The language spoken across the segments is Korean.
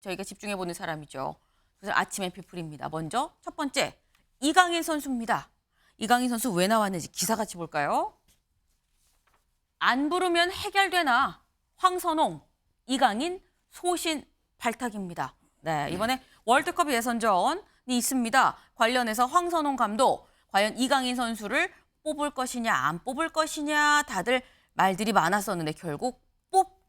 저희가 집중해 보는 사람이죠. 그래서 아침의 피플입니다. 먼저 첫 번째 이강인 선수입니다. 이강인 선수 왜 나왔는지 기사 같이 볼까요? 안 부르면 해결되나 황선홍, 이강인 소신 발탁입니다. 네, 이번에 월드컵 예선전이 있습니다. 관련해서 황선홍 감독 과연 이강인 선수를 뽑을 것이냐 안 뽑을 것이냐 다들 말들이 많았었는데 결국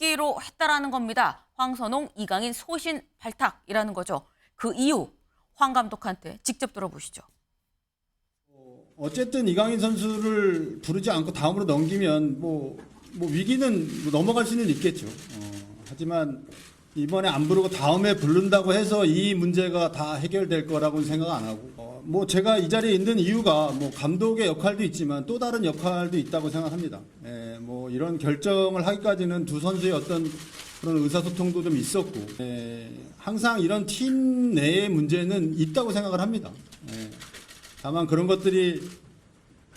뽑기로 했다라는 겁니다. 황선홍, 이강인 소신 발탁이라는 거죠. 그 이유 황 감독한테 직접 들어보시죠. 어쨌든 이강인 선수를 부르지 않고 다음으로 넘기면 뭐, 뭐 위기는 뭐 넘어갈 수는 있겠죠. 어, 하지만 이번에 안 부르고 다음에 부른다고 해서 이 문제가 다 해결될 거라고는 생각 안 하고 어, 뭐 제가 이 자리에 있는 이유가 뭐 감독의 역할도 있지만 또 다른 역할도 있다고 생각합니다. 예, 뭐 이런 결정을 하기까지는 두 선수의 어떤 그런 의사소통도 좀 있었고 예, 항상 이런 팀 내의 문제는 있다고 생각을 합니다. 예. 다만 그런 것들이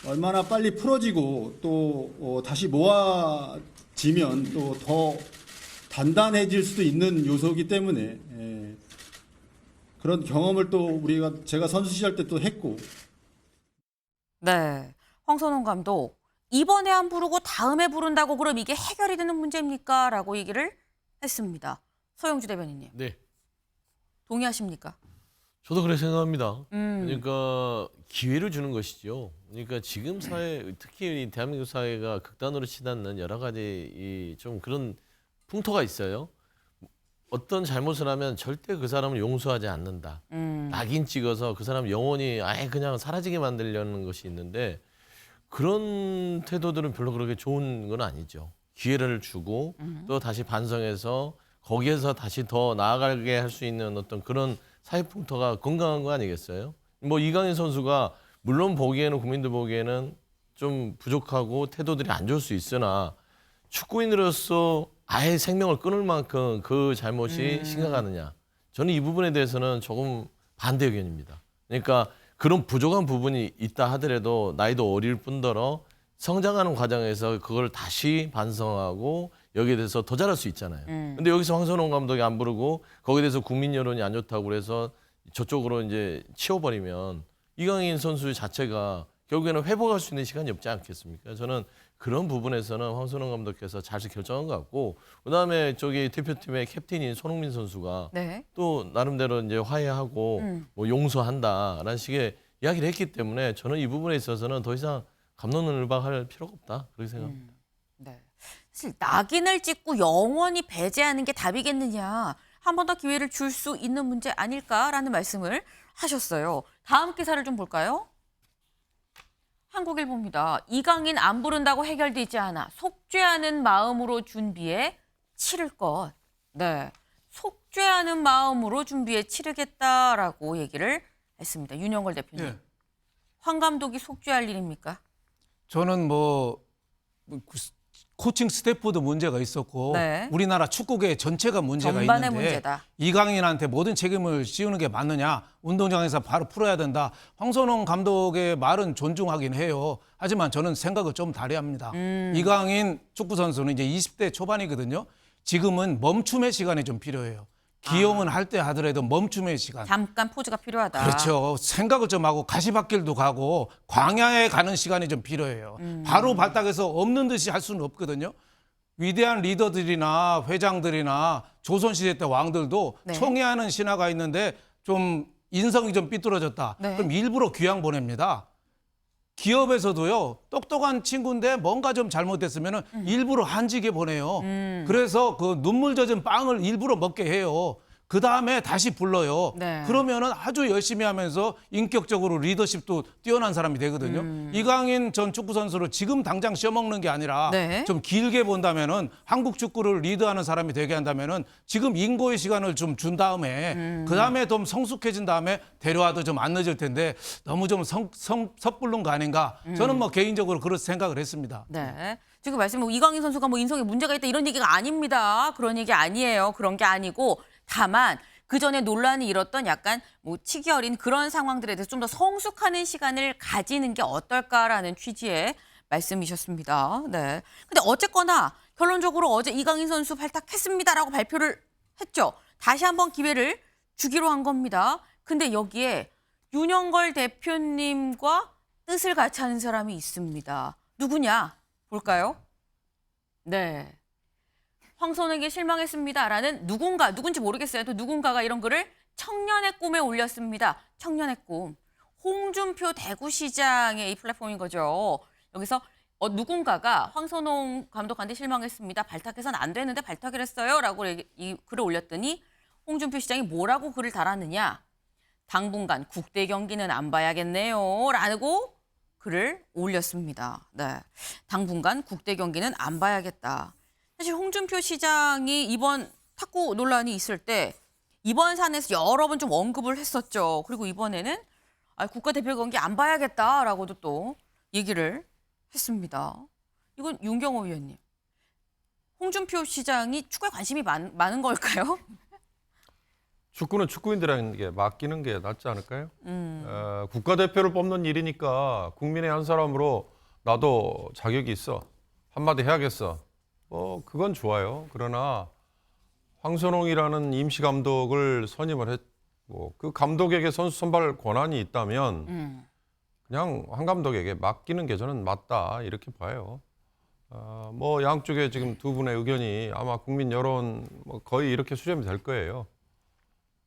얼마나 빨리 풀어지고 또 어, 다시 모아지면 또 더 단단해질 수도 있는 요소이기 때문에 예, 그런 경험을 또 우리가 제가 선수 시절 때 또 했고 네, 황선홍 감독 이번에 안 부르고 다음에 부른다고 그럼 이게 해결이 되는 문제입니까? 라고 얘기를 했습니다. 서영주 대변인님 네, 동의하십니까? 저도 그렇게 생각합니다. 음, 그러니까 기회를 주는 것이죠. 그러니까 지금 사회, 특히 이 대한민국 사회가 극단으로 치닫는 여러 가지 이 좀 그런 풍토가 있어요. 어떤 잘못을 하면 절대 그 사람을 용서하지 않는다. 음, 낙인 찍어서 그 사람 영원히 아예 그냥 사라지게 만들려는 것이 있는데 그런 태도들은 별로 그렇게 좋은 건 아니죠. 기회를 주고 또 다시 반성해서 거기에서 다시 더 나아가게 할 수 있는 어떤 그런 사회 풍토가 건강한 거 아니겠어요? 뭐 이강인 선수가 물론 보기에는 국민들 보기에는 좀 부족하고 태도들이 안 좋을 수 있으나 축구인으로서 아예 생명을 끊을 만큼 그 잘못이 심각하느냐? 저는 이 부분에 대해서는 조금 반대 의견입니다. 그러니까 그런 부족한 부분이 있다 하더라도 나이도 어릴 뿐더러 성장하는 과정에서 그걸 다시 반성하고 여기에 대해서 더 잘할 수 있잖아요. 음. 근데 여기서 황선홍 감독이 안 부르고 거기에 대해서 국민 여론이 안 좋다고 그래서 저쪽으로 이제 치워버리면 이강인 선수 자체가 결국에는 회복할 수 있는 시간이 없지 않겠습니까? 저는 그런 부분에서는 황선홍 감독께서 잘 결정한 것 같고 그다음에 저기 대표팀의 캡틴인 손흥민 선수가 네, 또 나름대로 이제 화해하고 음. 뭐 용서한다라는 식의 이야기를 했기 때문에 저는 이 부분에 있어서는 더 이상 감론을박할 필요가 없다 그렇게 생각합니다. 네. 사실 낙인을 찍고 영원히 배제하는 게 답이겠느냐. 한 번 더 기회를 줄 수 있는 문제 아닐까라는 말씀을 하셨어요. 다음 기사를 좀 볼까요? 한국일보입니다. 이강인 안 부른다고 해결되지 않아 속죄하는 마음으로 준비해 치를 것. 네. 속죄하는 마음으로 준비해 치르겠다라고 얘기를 했습니다. 윤영걸 대표님. 예. 황 감독이 속죄할 일입니까? 저는 뭐그 코칭 스태프도 문제가 있었고 네. 우리나라 축구계 전체가 문제가 전반의 있는데 문제다. 이강인한테 모든 책임을 씌우는 게 맞느냐 운동장에서 바로 풀어야 된다 황선홍 감독의 말은 존중하긴 해요 하지만 저는 생각을 좀 다르합니다 음. 이강인 축구 선수는 이제 20대 초반이거든요 지금은 멈춤의 시간이 좀 필요해요 기용은 할 때 하더라도 멈춤의 시간 잠깐 포즈가 필요하다. 그렇죠. 생각을 좀 하고 가시밭길도 가고 광야에 가는 시간이 좀 필요해요. 바로 발탁해서 없는 듯이 할 수는 없거든요. 위대한 리더들이나 회장들이나 조선시대 때 왕들도 네. 총애하는 신화가 있는데 좀 인성이 좀 삐뚤어졌다. 네. 그럼 일부러 귀양 보냅니다. 기업에서도요 똑똑한 친구인데 뭔가 좀 잘못됐으면 음. 일부러 한직에 보내요. 그래서 그 눈물 젖은 빵을 일부러 먹게 해요. 그 다음에 다시 불러요. 네. 그러면은 아주 열심히 하면서 인격적으로 리더십도 뛰어난 사람이 되거든요. 음. 이강인 전 축구 선수를 지금 당장 씌어먹는 게 아니라 네. 좀 길게 본다면은 한국 축구를 리드하는 사람이 되게 한다면은 지금 인고의 시간을 좀 준 다음에 음. 그 다음에 좀 성숙해진 다음에 데려와도 좀 안 늦을 텐데 너무 좀 성, 성, 섣부른 거 아닌가 저는 뭐 개인적으로 그런 생각을 했습니다. 네. 지금 말씀 뭐 이강인 선수가 뭐 인성에 문제가 있다 이런 얘기가 아닙니다. 그런 얘기 아니에요. 그런 게 아니고 다만 그 전에 논란이 일었던 약간 뭐 치기 어린 그런 상황들에 대해서 좀 더 성숙하는 시간을 가지는 게 어떨까라는 취지의 말씀이셨습니다. 네. 근데 어쨌거나 결론적으로 어제 이강인 선수 발탁했습니다라고 발표를 했죠. 다시 한번 기회를 주기로 한 겁니다. 근데 여기에 윤영걸 대표님과 뜻을 같이 하는 사람이 있습니다. 누구냐? 볼까요? 네. 황선에게 실망했습니다라는 누군가 누군지 모르겠어요. 또 누군가가 이런 글을 청년의 꿈에 올렸습니다. 청년의 꿈. 홍준표 대구시장의 이 플랫폼인 거죠. 여기서 어, 누군가가 황선홍 감독한테 실망했습니다. 발탁해서는 안 되는데 발탁을 했어요 라고 이, 이 글을 올렸더니 홍준표 시장이 뭐라고 글을 달았느냐? 당분간 국대 경기는 안 봐야겠네요 라고 글을 올렸습니다. 네. 당분간 국대 경기는 안 봐야겠다. 사실 홍준표 시장이 이번 탁구 논란이 있을 때 이번 산에서 여러 번 좀 언급을 했었죠. 그리고 이번에는 아, 국가대표 경기 안 봐야겠다라고도 또 얘기를 했습니다. 이건 윤경호 위원님. 홍준표 시장이 축구에 관심이 많, 많은 걸까요? 축구는 축구인들에게 맡기는 게 낫지 않을까요? 음. 어, 국가대표를 뽑는 일이니까 국민의 한 사람으로 나도 자격이 있어. 한마디 해야겠어. 뭐 그건 좋아요. 그러나 황선홍이라는 임시 감독을 선임을 했고 그 감독에게 선수 선발 권한이 있다면 음. 그냥 황 감독에게 맡기는 게 저는 맞다 이렇게 봐요. 어, 뭐 양쪽에 지금 두 분의 의견이 아마 국민 여론 뭐 거의 이렇게 수렴이 될 거예요.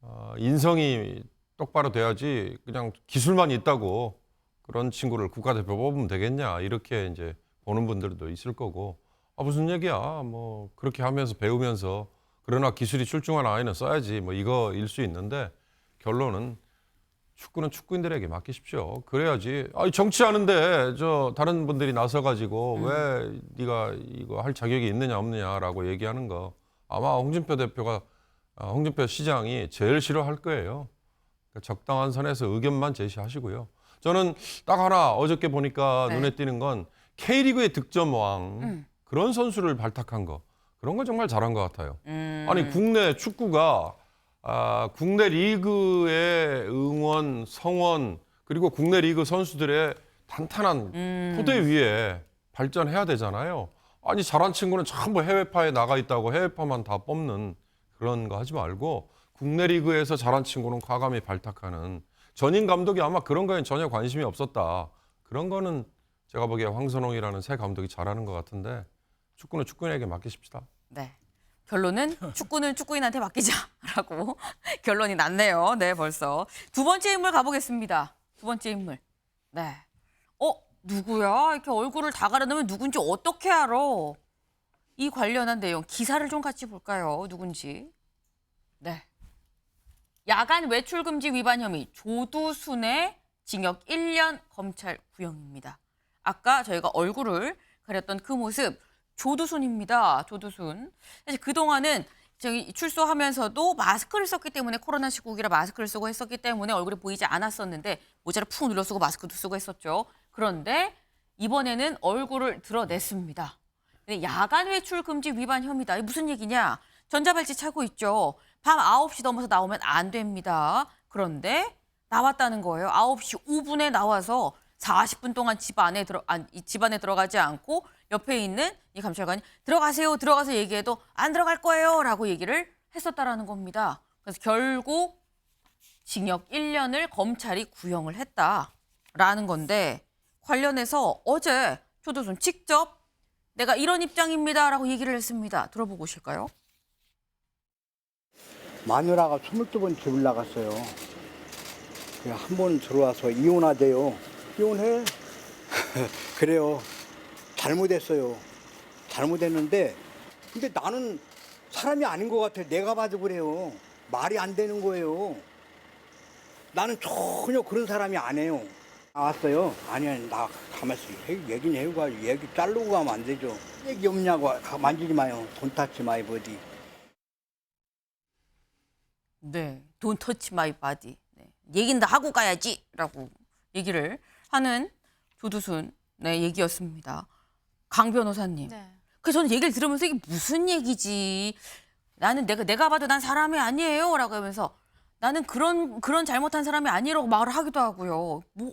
어, 인성이 똑바로 돼야지 그냥 기술만 있다고 그런 친구를 국가대표 뽑으면 되겠냐 이렇게 이제 보는 분들도 있을 거고 아 무슨 얘기야 뭐 그렇게 하면서 배우면서 그러나 기술이 출중한 아이는 써야지 뭐 이거일 수 있는데 결론은 축구는 축구인들에게 맡기십시오. 그래야지. 아, 정치하는데 저 다른 분들이 나서 가지고 왜 네가 이거 할 자격이 있느냐 없느냐라고 얘기하는 거 아마 홍준표 대표가 아, 홍준표 시장이 제일 싫어할 거예요. 그러니까 적당한 선에서 의견만 제시하시고요. 저는 딱 하나 어저께 보니까 네. 눈에 띄는 건 K리그의 득점왕 음. 그런 선수를 발탁한 거 그런 건 정말 잘한 것 같아요. 음. 아니 국내 축구가 아, 국내 리그의 응원, 성원 그리고 국내 리그 선수들의 탄탄한 음. 토대 위에 발전해야 되잖아요. 아니 잘한 친구는 전부 해외파에 나가 있다고 해외파만 다 뽑는 그런 거 하지 말고 국내 리그에서 잘한 친구는 과감히 발탁하는 전임 감독이 아마 그런 거에 전혀 관심이 없었다. 그런 거는 제가 보기에 황선홍이라는 새 감독이 잘하는 것 같은데 축구는 축구인에게 맡기십시다. 네. 결론은 축구는 축구인한테 맡기자라고 결론이 났네요. 네, 벌써. 두 번째 인물 가보겠습니다. 두 번째 인물. 네. 어, 누구야? 이렇게 얼굴을 다 가려놓으면 누군지 어떻게 알아? 이 관련한 내용, 기사를 좀 같이 볼까요? 누군지. 네. 야간 외출 금지 위반 혐의 조두순의 징역 1년 검찰 구형입니다. 아까 저희가 얼굴을 가렸던 그 모습 조두순입니다. 조두순. 사실 그동안은 저기 출소하면서도 마스크를 썼기 때문에 코로나 시국이라 마스크를 쓰고 했었기 때문에 얼굴이 보이지 않았었는데 모자를 푹 눌러 쓰고 마스크도 쓰고 했었죠. 그런데 이번에는 얼굴을 드러냈습니다. 야간 외출 금지 위반 혐의다. 무슨 얘기냐? 전자발찌 차고 있죠. 밤 9시 넘어서 나오면 안 됩니다. 그런데 나왔다는 거예요. 9시 5분에 나와서 40분 동안 집 안에 들어 안, 이집 안에 들어가지 않고 옆에 있는 이 감찰관이 들어가세요. 들어가서 얘기해도 안 들어갈 거예요 라고 얘기를 했었다라는 겁니다. 그래서 결국 징역 1년을 검찰이 구형을 했다라는 건데 관련해서 어제 조도순 직접 내가 이런 입장입니다라고 얘기를 했습니다. 들어보고 오실까요? 마누라가 22번 집을 나갔어요. 한 번 들어와서 이혼하대요. 이혼해. 그래요. 잘못했어요. 잘못했는데, 근데 나는 사람이 아닌 것 같아. 내가 봐도 그래요. 말이 안 되는 거예요. 나는 전혀 그런 사람이 아니에요. 나왔어요. 아니, 나 가만있어. 얘기는 해고 얘기 자르고 가면 안 되죠. 얘기 없냐고. 가- 만지지 마요. 돈 탔지 마요, 버디. 네, Don't touch my body. 네, 얘긴 다 하고 가야지라고 얘기를 하는 조두순 네 얘기였습니다. 강 변호사님. 네. 그 저는 얘기를 들으면서 이게 무슨 얘기지? 나는 내가 내가 봐도 난 사람이 아니에요라고 하면서 나는 그런 그런 잘못한 사람이 아니라고 말을 하기도 하고요. 뭐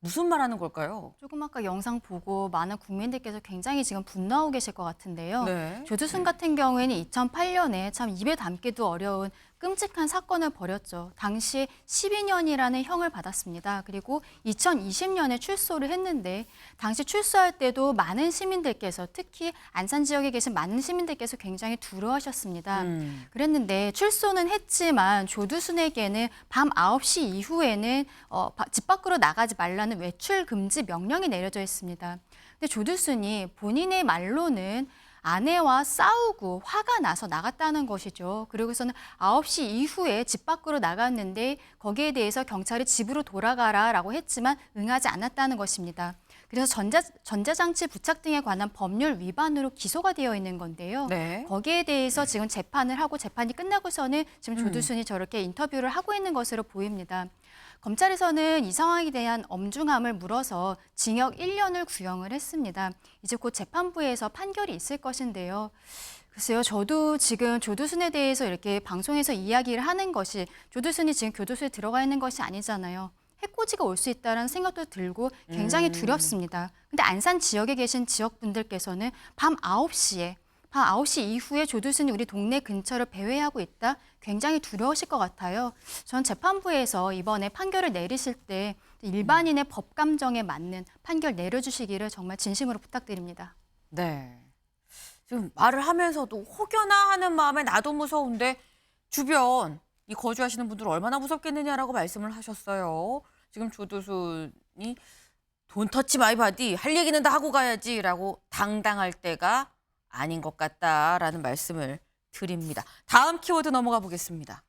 무슨 말하는 걸까요? 조금 아까 영상 보고 많은 국민들께서 굉장히 지금 분노하고 계실 것 같은데요. 네. 조두순 같은 경우에는 2008년에 참 입에 담기도 어려운 끔찍한 사건을 벌였죠. 당시 12년이라는 형을 받았습니다. 그리고 2020년에 출소를 했는데 당시 출소할 때도 많은 시민들께서 특히 안산 지역에 계신 많은 시민들께서 굉장히 두려워하셨습니다. 음. 그랬는데 출소는 했지만 조두순에게는 밤 9시 이후에는 어, 바- 집 밖으로 나가지 말라는 외출 금지 명령이 내려져 있습니다. 근데 조두순이 본인의 말로는 아내와 싸우고 화가 나서 나갔다는 것이죠. 그리고서는 9시 이후에 집 밖으로 나갔는데 거기에 대해서 경찰이 집으로 돌아가라 라고 했지만 응하지 않았다는 것입니다. 그래서 전자, 전자장치 부착 등에 관한 법률 위반으로 기소가 되어 있는 건데요. 네. 거기에 대해서 지금 재판을 하고 재판이 끝나고서는 지금 조두순이 저렇게 인터뷰를 하고 있는 것으로 보입니다. 검찰에서는 이 상황에 대한 엄중함을 물어서 징역 1년을 구형을 했습니다. 이제 곧 재판부에서 판결이 있을 것인데요. 글쎄요, 저도 지금 조두순에 대해서 이렇게 방송에서 이야기를 하는 것이 조두순이 지금 교도소에 들어가 있는 것이 아니잖아요. 해코지가 올 수 있다는 생각도 들고 굉장히 두렵습니다. 근데 안산 지역에 계신 지역 분들께서는 밤 9시에 밤 9시 이후에 조두순이 우리 동네 근처를 배회하고 있다. 굉장히 두려우실 것 같아요. 전 재판부에서 이번에 판결을 내리실 때 일반인의 법 감정에 맞는 판결 내려주시기를 정말 진심으로 부탁드립니다. 네. 지금 말을 하면서도 혹여나 하는 마음에 나도 무서운데 주변 이 거주하시는 분들 얼마나 무섭겠느냐라고 말씀을 하셨어요. 지금 조두순이 돈 터치 마이 바디 할 얘기는 다 하고 가야지라고 당당할 때가 아닌 것 같다라는 말씀을 드립니다. 다음 키워드 넘어가 보겠습니다.